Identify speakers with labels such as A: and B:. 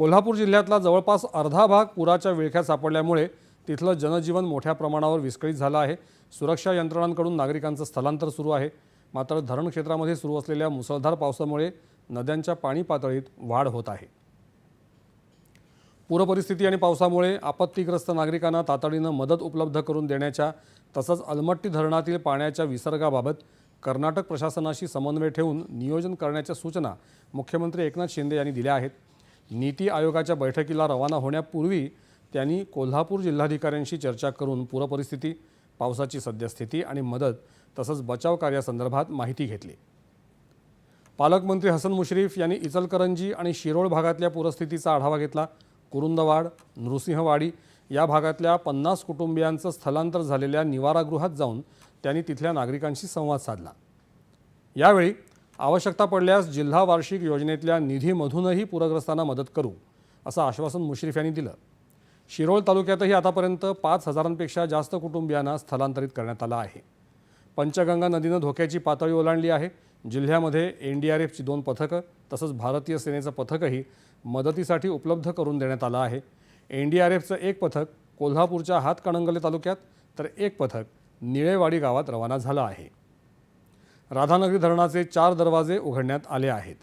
A: कोल्हापूर जिल्ह्यातला जवळपास अर्धा भाग पुराच्या विळख्यात सापडल्यामुळे तिथलं जनजीवन मोठ्या प्रमाणावर विस्कळीत झालं आहे. सुरक्षा यंत्रणांकडून नागरिकांचं स्थलांतर सुरू आहे. मात्र धरण क्षेत्रामध्ये सुरू असलेल्या मुसळधार पावसामुळे नद्यांच्या पाणी पातळीत वाढ होत आहे. पूरपरिस्थिती आणि पावसामुळे आपत्तीग्रस्त नागरिकांना तातडीनं मदत उपलब्ध करून देण्याच्या तसंच अलमट्टी धरणातील पाण्याच्या विसर्गाबाबत कर्नाटक प्रशासनाशी समन्वय ठेवून नियोजन करण्याच्या सूचना मुख्यमंत्री एकनाथ शिंदे यांनी दिल्या आहेत. नीती आयोगाच्या बैठकीला रवाना होण्यापूर्वी त्यांनी कोल्हापूर जिल्हाधिकाऱ्यांशी चर्चा करून पूरपरिस्थिती पावसाची सद्यस्थिती आणि मदत तसंच बचाव कार्यासंदर्भात माहिती घेतली. पालकमंत्री हसन मुश्रीफ यांनी इचलकरंजी आणि शिरोळ भागातल्या पूरस्थितीचा आढावा घेतला. कुरुंदवाड नृसिंहवाडी या भागातल्या पन्नास कुटुंबियांचं स्थलांतर झालेल्या निवारागृहात जाऊन त्यांनी तिथल्या नागरिकांशी संवाद साधला. यावेळी आवश्यकता पडल्यास जिल्हा वार्षिक योजनेतल्या निधीमधूनही पूरग्रस्तांना मदत करू असं आश्वासन मुश्रीफ यांनी दिलं. शिरोळ तालुक्यातही आतापर्यंत पाच हजारांपेक्षा जास्त कुटुंबियांना स्थलांतरित करण्यात आलं आहे. पंचगंगा नदीनं धोक्याची पातळी ओलांडली आहे. जिल्ह्यामध्ये एन डी आर एफची दोन पथकं तसंच भारतीय सेनेचं पथकही मदतीसाठी उपलब्ध करून देण्यात आलं आहे. एन डी आर एफचं एक पथक कोल्हापूरच्या हातकणंगले तालुक्यात तर एक पथक निळेवाडी गावात रवाना झालं आहे. राधानगरी धरणाचे चार दरवाजे उघडण्यात आले आहेत.